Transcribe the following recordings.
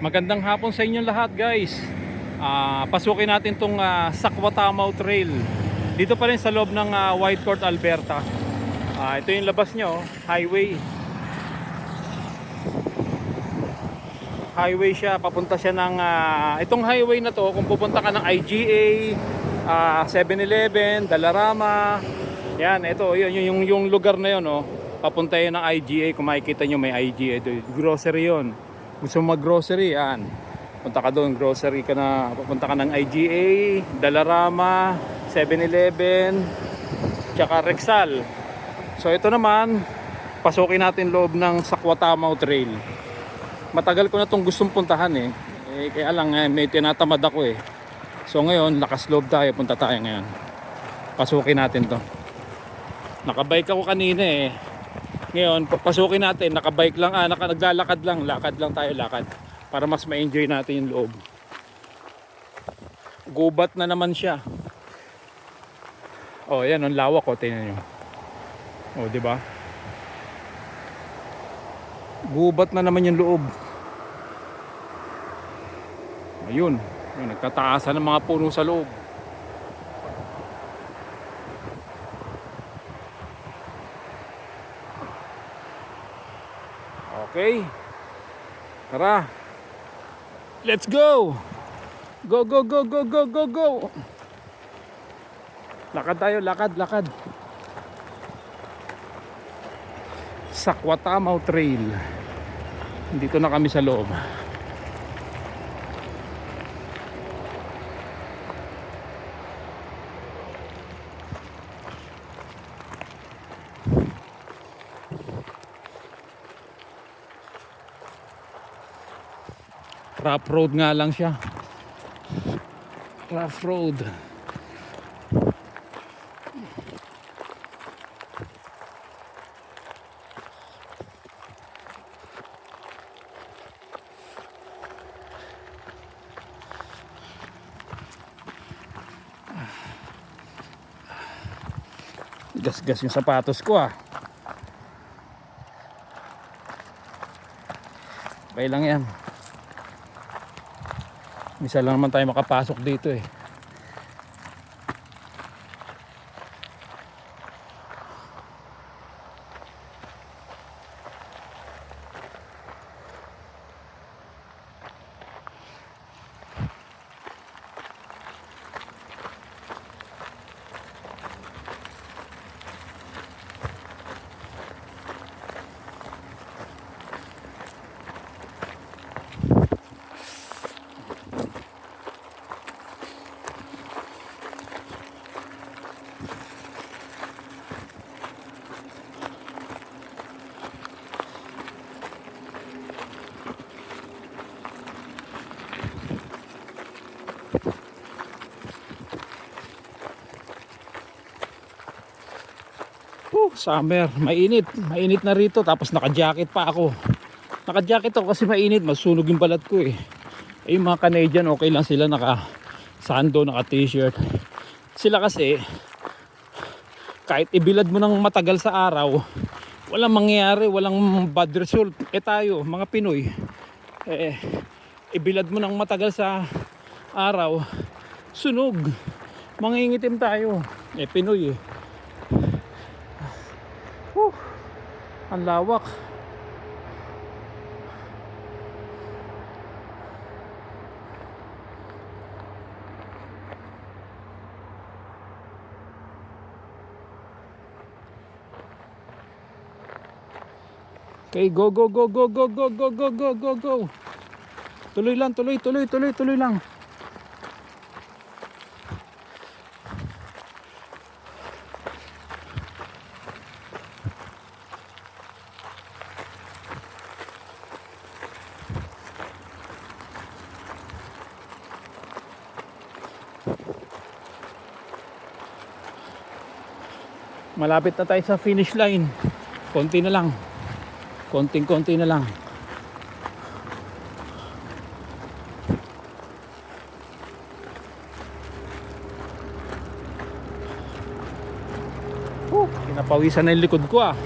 Magandang hapon sa inyong lahat guys. Ah, pasukin natin tong ah, Sakwatamaw Trail. Dito pa rin sa loob ng ah, Whitecourt, Alberta. Ah, ito yung labas nyo, highway. Highway siya, papunta siya ng ah, itong highway na to kung pupunta ka ng IGA, ah, 7-Eleven, Dalarama. Yan, ito, yun, yung, yung, yung lugar na yun, oh. Papunta yun ng IGA, kung makikita nyo may IGA, grocery yun. Gusto mo mag-grocery, yan. Punta ka doon, grocery ka na, papunta ka ng IGA, Dalarama, 7-Eleven, tsaka Rexal. So ito naman, pasukin natin loob ng Sakwatamaw Trail. Matagal ko na itong gustong puntahan eh. eh kaya lang eh, may tinatamad ako eh. So ngayon, lakas loob tayo, punta tayo ngayon. Pasukin natin to. Nakabike ako kanina eh. Ngayon, papasukin natin, nakabike lang, ah, naka, naglalakad lang, lakad lang tayo, lakad. Para mas ma-enjoy natin yung loob. Gubat na naman siya. Oh, yan, ang lawak ko, tingnan nyo. Oh, di ba? Gubat na naman yung loob. Ayun, ayun nagtataasan ng mga puno sa loob. Okay. Tara. Let's go. Go go go go go go go. Lakad tayo, lakad, lakad. Sakwatamaw Trail. Dito na kami sa loob. Rough road nga lang siya. Rough road. Gas-gas yung sapatos ko ah. Okay lang yan. Misa lang naman tayo makapasok dito eh. Summer, mainit. Mainit na rito tapos naka-jacket pa ako. Naka-jacket ako kasi mainit, masunog yung balat ko eh. Eh yung mga Canadian okay lang sila naka sando, naka t-shirt. Sila kasi kahit ibilad mo ng matagal sa araw, walang mangyayari, walang bad result. Eh tayo, mga Pinoy, eh ibilad mo ng matagal sa araw, sunog. Mangingitim tayo. Eh Pinoy eh. Whew, ang lawak. Okay, go go go go go go go go go go go. Tuloy lang, tuloy, tuloy, tuloy, tuloy lang. Malapit na tayo sa finish line. Konti na lang. Konting-konti na lang. Oh, pinapawisan na yung likod ko ah.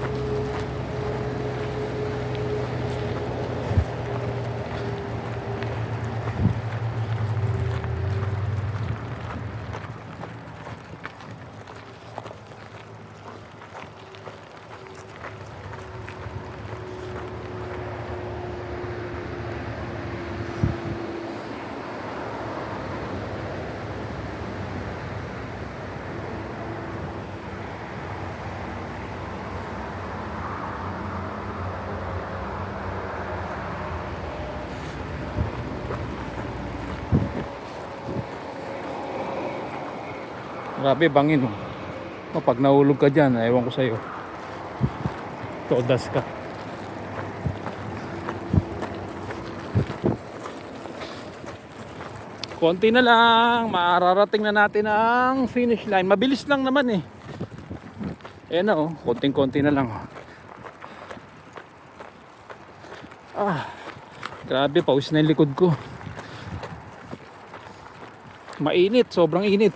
Grabe, bangin. Oh. Pag nahulog ka dyan, ewan ko sa'yo. Todas ka. Konti na lang, mararating na natin ang finish line. Mabilis lang naman eh. Ayan na oh, konting-konti na lang. Ah, grabe, pawis na yung likod ko. Mainit, sobrang init.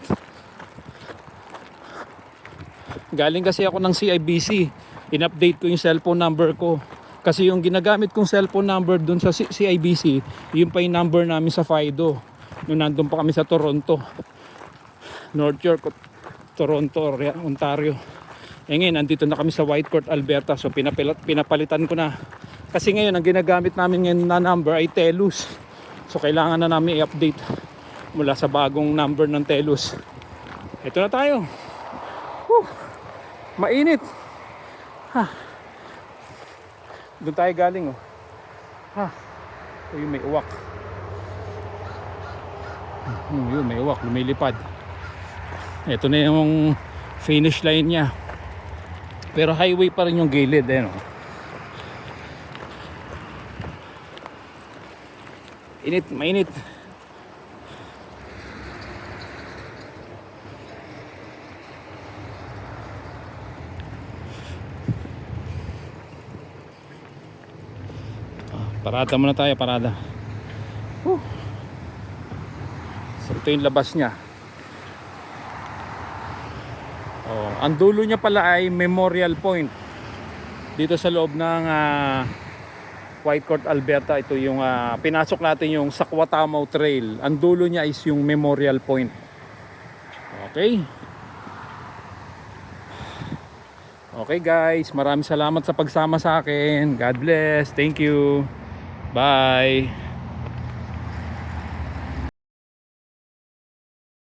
Galing kasi ako ng CIBC. In-update ko yung cellphone number ko. Kasi yung ginagamit kong cellphone number dun sa CIBC, yun pa yung number namin sa FIDO. Nung nandun pa kami sa Toronto. North York, Toronto, Ontario. Eh ngayon, nandito na kami sa Whitecourt, Alberta. So pinapilat, pinapalitan ko na. Kasi ngayon, ang ginagamit namin ngayon na number ay TELUS. So kailangan na namin i-update mula sa bagong number ng TELUS. Ito na tayo. Whew. Mainit. Ha. Doon tayo galing oh. Ha. Uy, may uwak. Hmm, yun, may uwak. Lumilipad. Ito na yung finish line niya. Pero highway pa rin yung gilid eh no. Init, mainit. Parada muna tayo, parada. Whew. So ito yung labas niya. Oh, ang dulo niya pala ay Memorial Point. Dito sa loob ng ah, Whitecourt, Alberta, ito yung ah, pinasok natin yung Sakwatamaw Trail. Ang dulo niya is yung Memorial Point. Okay. Okay guys, maraming salamat sa pagsama sa akin. God bless. Thank you. Bye.